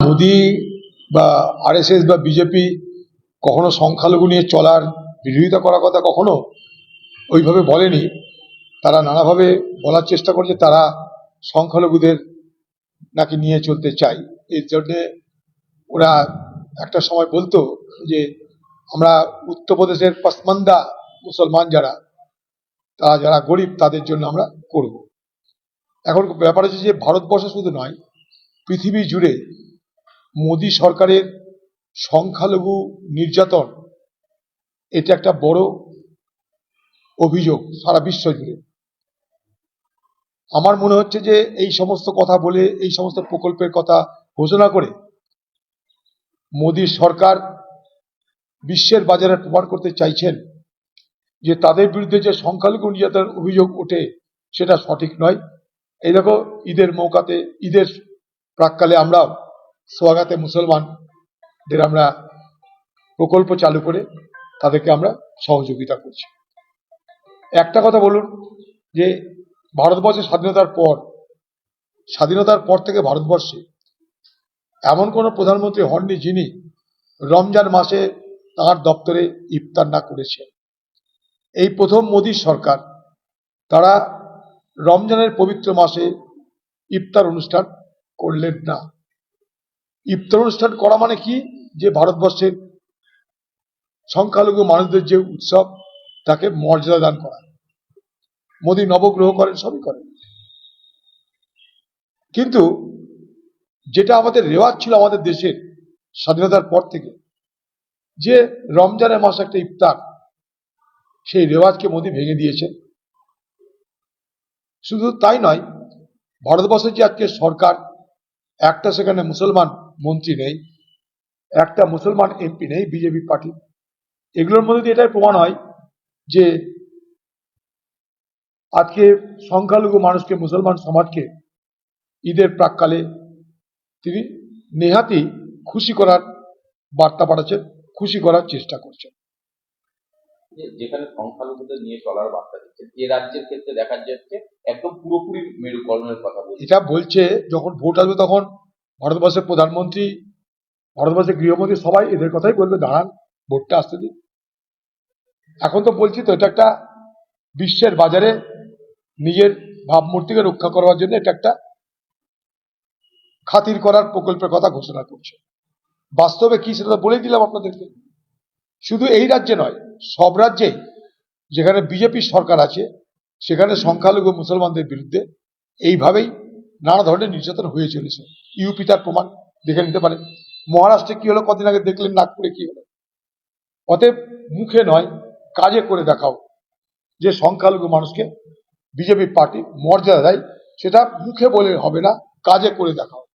মোদি বা আরএসএস বা বিজেপি কখনো সংখ্যালঘু নিয়ে চলার বিরোধিতা করার কথা কখনো ওইভাবে বলেনি। তারা নানাভাবে বলার চেষ্টা করছে, তারা সংখ্যালঘুদের নাকি নিয়ে চলতে চায়। এর জন্যে ওরা একটা সময় বলতো যে, আমরা উত্তরপ্রদেশের পাসমান্দা মুসলমান যারা, তারা যারা গরিব, তাদের জন্য আমরা করব। এখন ব্যাপার হচ্ছে যে, ভারতবর্ষে শুধু নয়, পৃথিবী জুড়ে মোদী সরকারের সংখ্যালঘু নির্যাতন, এটা একটা বড় অভিযোগ সারা বিশ্ব জুড়ে। আমার মনে হচ্ছে যে এই সমস্ত কথা বলে, এই সমস্ত প্রকল্পের কথা ঘোষণা করে মোদীর সরকার বিশ্বের বাজারে প্রমাণ করতে চাইছেন যে তাদের বিরুদ্ধে যে সংখ্যালঘু নির্যাতনের অভিযোগ ওঠে, সেটা সঠিক নয়। এই দেখো, ঈদের মৌকাতে, ঈদের প্রাককালে আমরা সোয়াগাতে মুসলমানদের আমরা প্রকল্প চালু করে তাদেরকে আমরা সহযোগিতা করছি। একটা কথা বলুন যে, ভারতবর্ষের স্বাধীনতার পর স্বাধীনতার পর থেকে ভারতবর্ষে এমন কোনো প্রধানমন্ত্রী হননি যিনি রমজান মাসে তার দপ্তরে ইফতার না করেছে এই প্রথম মোদী সরকার, তারা রমজানের পবিত্র মাসে ইফতার অনুষ্ঠান করলেন না। ইফতার অনুষ্ঠান করা মানে কি? যে ভারতবর্ষের সংখ্যালঘু মানুষদের যে উৎসব, তাকে মর্যাদা দান করা। মোদী নবগ্রহ করেন, সবই করেন। কিন্তু যেটা আমাদের রেওয়াজ ছিল আমাদের দেশের স্বাধীনতার পর থেকে, যে রমজানের মাস একটা ইফতার, সেই রেওয়াজকে মোদী ভেঙে দিয়েছেন। শুধু তাই নয় ভারতবর্ষের যে আজকে সরকার, একটা সেখানে মুসলমান মন্ত্রী নেই একটা মুসলমান এমপি নেই বিজেপি পার্টি। এগুলোর মধ্যে দিয়ে এটাই প্রমাণ হয় যে আজকে সংখ্যালঘু মানুষকে মুসলমান সমাজকে ঈদের প্রাককালে তিনি নেহাতি খুশি করার বার্তা পাঠাচ্ছেন খুশি করার চেষ্টা করছেন। যেখানে সংখ্যালঘুদের নিয়ে চলার বার্তা দিচ্ছে যে রাজ্যের ক্ষেত্রে দেখা যাচ্ছে একদম পুরোপুরি মেরুকরণের কথা বলছে। এটা বলছে যখন ভোট আসবে তখন ভারতবর্ষের প্রধানমন্ত্রী, ভারতবর্ষের গৃহমন্ত্রী সবাই এদের কথাই বলবে, দাঁড়ান, ভোটটা আসতে দিন। এখন তো বলছি তো, এটা একটা বিশ্বের বাজারে নিজের ভাবমূর্তিকে রক্ষা করার জন্য এটা একটা খাতির করার প্রকল্পের কথা ঘোষণা করছে। বাস্তবে কি সেটা তো বলেই দিলাম আপনাদেরকে। শুধু এই রাজ্যে নয়, সব রাজ্যে যেখানে বিজেপি সরকার আছে, সেখানে সংখ্যালঘু মুসলমানদের বিরুদ্ধে এইভাবেই নানা ধরনের নির্যাতন হয়ে চলেছে। ইউপি তার প্রমাণ দেখে নিতে পারে। মহারাষ্ট্রে কি হলো, কদিন আগে দেখলেন নাগপুরে কি হলো। অতএব মুখে নয়, কাজে করে দেখাও যে সংখ্যালঘু মানুষকে বিজেপি পার্টি মর্যাদা দেয়, সেটা মুখে বলে হবে না, কাজে করে দেখাও।